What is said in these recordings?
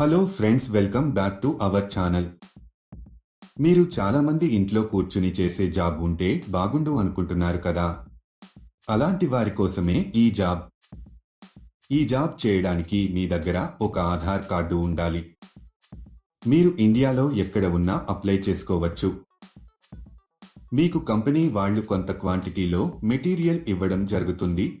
Hello friends welcome back to our channel. మీరు చాలామంది ఇంట్లో కూర్చుని చేసే జాబ్ ఉంటే బాగుండు అనుకుంటున్నారు కదా? అలాంటి వారి కోసమే ఈ జాబ్. ఈ జాబ్ చేయడానికి మీ దగ్గర ఒక ఆధార్ కార్డు ఉండాలి. మీరు ఇండియాలో ఎక్కడ ఉన్నా అప్లై చేసుకోవచ్చు. మీకు కంపెనీ వాళ్ళు కొంత క్వాంటిటీలో మెటీరియల్ ఇవ్వడం జరుగుతుంది.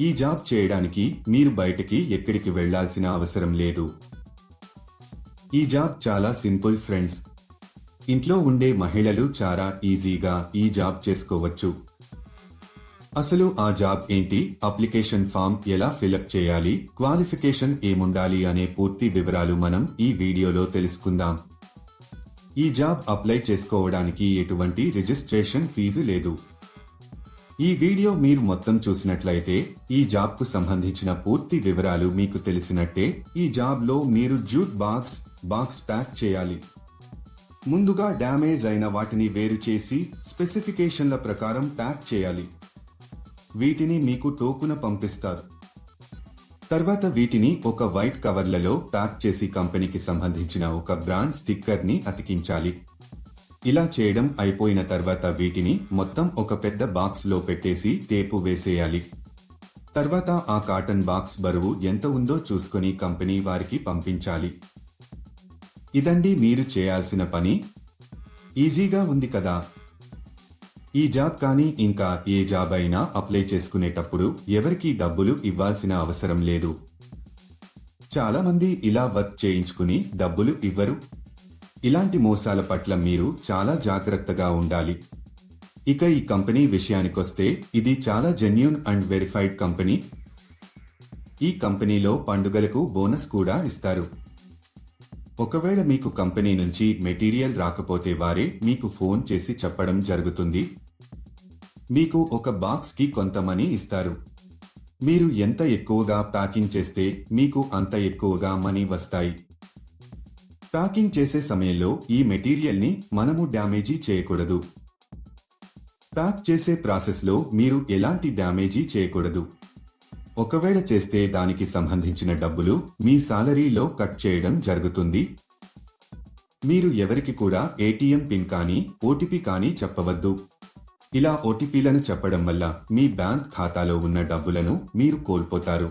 ఈ జాబ్ చేయడానికి మీరు బయటకి ఎక్కడికి వెళ్ళాల్సిన అవసరం లేదు. ఈ జాబ్ చాలా సింపుల్ ఫ్రెండ్స్. ఇంట్లో ఉండే మహిళలు చాలా ఈజీగా ఈ జాబ్ చేసుకోవచ్చు. అసలు ఆ జాబ్ ఏంటి? అప్లికేషన్ ఫామ్ ఎలా ఫిలప్ చేయాలి? క్వాలిఫికేషన్ ఏముండాలి అనే పూర్తి వివరాలు మనం ఈ వీడియోలో తెలుసుకుందాం. ఈ జాబ్ అప్లై చేసుకోవడానికి ఎటువంటి రిజిస్ట్రేషన్ ఫీజు లేదు. ఈ వీడియో మీరు మొత్తం చూసినట్లయితే ఈ జాబ్కు సంబంధించిన పూర్తి వివరాలు మీకు తెలిసినట్టే ఈ జాబ్లో మీరు జ్యూట్ బాక్స్ బాక్స్ ప్యాక్ చేయాలి. ముందుగా డ్యామేజ్ అయిన వాటిని వేరు చేసి స్పెసిఫికేషన్ల ప్రకారం ప్యాక్ చేయాలి. వీటిని మీకు టోకున పంపిస్తారు. తర్వాత వీటిని ఒక వైట్ కవర్లలో ప్యాక్ చేసి కంపెనీకి సంబంధించిన ఒక బ్రాండ్ స్టిక్కర్ని అతికించాలి. ఇలా చేయడం అయిపోయిన తర్వాత వీటిని మొత్తం ఒక పెద్ద బాక్స్లో పెట్టేసి టేపు వేసేయాలి. తర్వాత ఆ కాటన్ బాక్స్ బరువు ఎంత ఉందో చూసుకొని కంపెనీ వారికి పంపించాలి. ఇదండి మీరు చేయాల్సిన పని. ఈజీగా ఉంది కదా. ఈ జాబ్ కానీ ఇంకా ఏ జాబ్ అయినా అప్లై చేసుకునేటప్పుడు ఎవరికి డబ్బులు ఇవ్వాల్సిన అవసరం లేదు. చాలామంది ఇలా వర్క్ చేయించుకుని డబ్బులు ఇవ్వరు. ఇలాంటి మోసాల పట్ల మీరు చాలా జాగ్రత్తగా ఉండాలి. ఇక ఈ కంపెనీ విషయానికొస్తే ఇది చాలా జెన్యున్ అండ్ వెరిఫైడ్ కంపెనీ. ఈ కంపెనీలో పండుగలకు బోనస్ కూడా ఇస్తారు. ఒకవేళ మీకు కంపెనీ నుంచి మెటీరియల్ రాకపోతే వారే మీకు ఫోన్ చేసి చెప్పడం జరుగుతుంది. మీకు ఒక బాక్స్కి కొంత మనీ ఇస్తారు. మీరు ఎంత ఎక్కువగా ప్యాకింగ్ చేస్తే మీకు అంత ఎక్కువగా మనీ వస్తాయి. ప్యాకింగ్ చేసే సమయంలో ఈ మెటీరియల్ని మనము డ్యామేజీ చేయకూడదు. ప్యాక్ చేసే ప్రాసెస్లో మీరు ఎలాంటి డ్యామేజీ చేయకూడదు. ఒకవేళ చేస్తే దానికి సంబంధించిన డబ్బులు మీ సాలరీలో కట్ చేయడం జరుగుతుంది. మీరు ఎవరికి కూడా ఏటీఎం పిన్ కానీ ఓటీపీ కానీ చెప్పవద్దు. ఇలా ఓటీపీలను చెప్పడం వల్ల మీ బ్యాంక్ ఖాతాలో ఉన్న డబ్బులను మీరు కోల్పోతారు.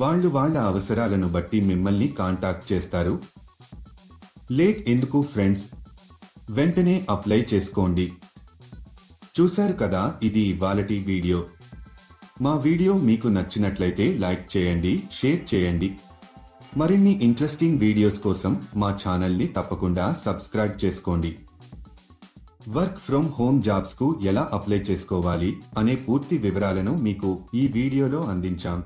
వాళ్ళు వాళ్ళ అవసరాలను బట్టి మిమ్మల్ని కాంటాక్ట్ చేస్తారు. లేట్ ఎందుకు ఫ్రెండ్స్? వెంటనే అప్లై చేసుకోండి. చూశారు కదా ఇది ఇవాళటి వీడియో. మా వీడియో మీకు నచ్చినట్లయితే లైక్ చేయండి షేర్ చేయండి. మరిన్ని ఇంట్రెస్టింగ్ వీడియోస్ కోసం మా ఛానల్ని తప్పకుండా సబ్స్క్రైబ్ చేసుకోండి. వర్క్ ఫ్రమ్ హోమ్ జాబ్స్కు ఎలా అప్లై చేసుకోవాలి అనే పూర్తి వివరాలను మీకు ఈ వీడియోలో అందించాం.